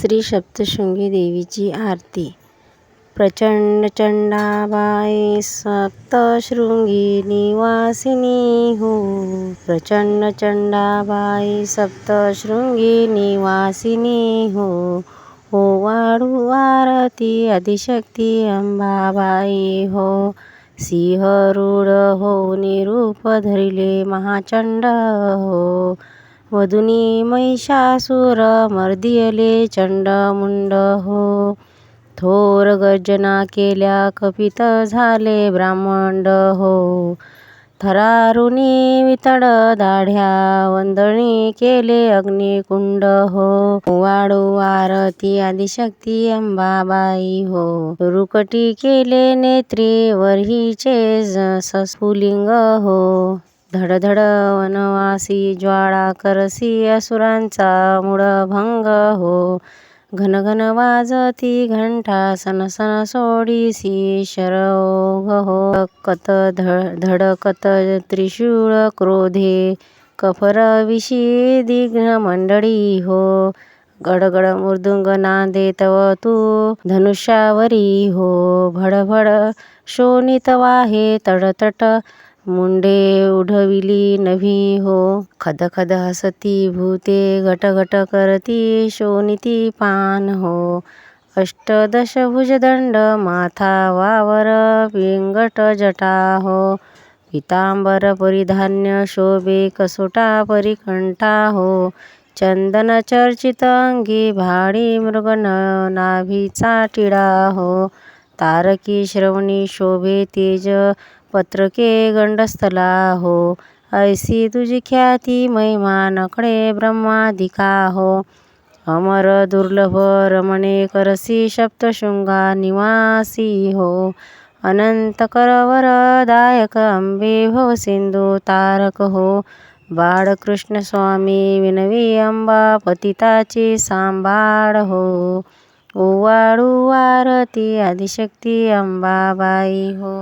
श्री सप्तशृंगी देवीची आरती. प्रचंड चंडाबाई सप्तशृंगी निवासिनी हो. प्रचंड चंडाबाई सप्तशृंगी निवासिनी हो. हो वाढू आरती आदिशक्ती अंबाबाई हो. सिंहरूढ हो निरूप धरिले महाचंड हो. वधुनी महिषासुर मर्दियले चंडमुंड हो. थोर गर्जना केल्या कपित झाले ब्राह्मंड हो. थरारुनी वितड दाढ्या वंदणी केले अग्निकुंड हो. वाडू आरती आदिशक्ती अंबाबाई हो. रुकटी केले नेत्री वरहीचे सस्फुलिंग हो. धडधड वनवासी ज्वाळा करसी असुरांचा मूळभंग हो. घनघन वाजती घंटा सनसन सोडीसी शरओघ हो. कत धड धडकत त्रिशूळ क्रोधे कफर विशी मंडळी हो. गडगड मृदुंग नांदे तव तू धनुष्यावरी हो. भडभड शोणित वाहे तडतट मुंडे उडविली नभी हो. खदखद हसती भूते घटघट करती शोणिती पान हो. अष्टदशभुजदंड माथा वावर पिंगट जटा हो. पितांबर परिधान्य शोभे कसोटा परिकंठा हो. चंदन चर्चित अंगी भाडी मृगन नाभीचा टिळा हो. तारकी श्रवणी शोभे तेज पत्रके गंडस्थला हो ऐसी तुझी ख्याती महिमा नकडे ब्रह्मादिका हो. अमर दुर्लभ रमणे करसी सप्तशृंगा निवासी हो. अनंत करवरदायक अंबे भव सिंधू तारक हो. बाळकृष्ण स्वामी विनवी अंबा पतिताची सांभाळ हो. ओवाळू आरती आदिशक्ती अंबाबाई हो.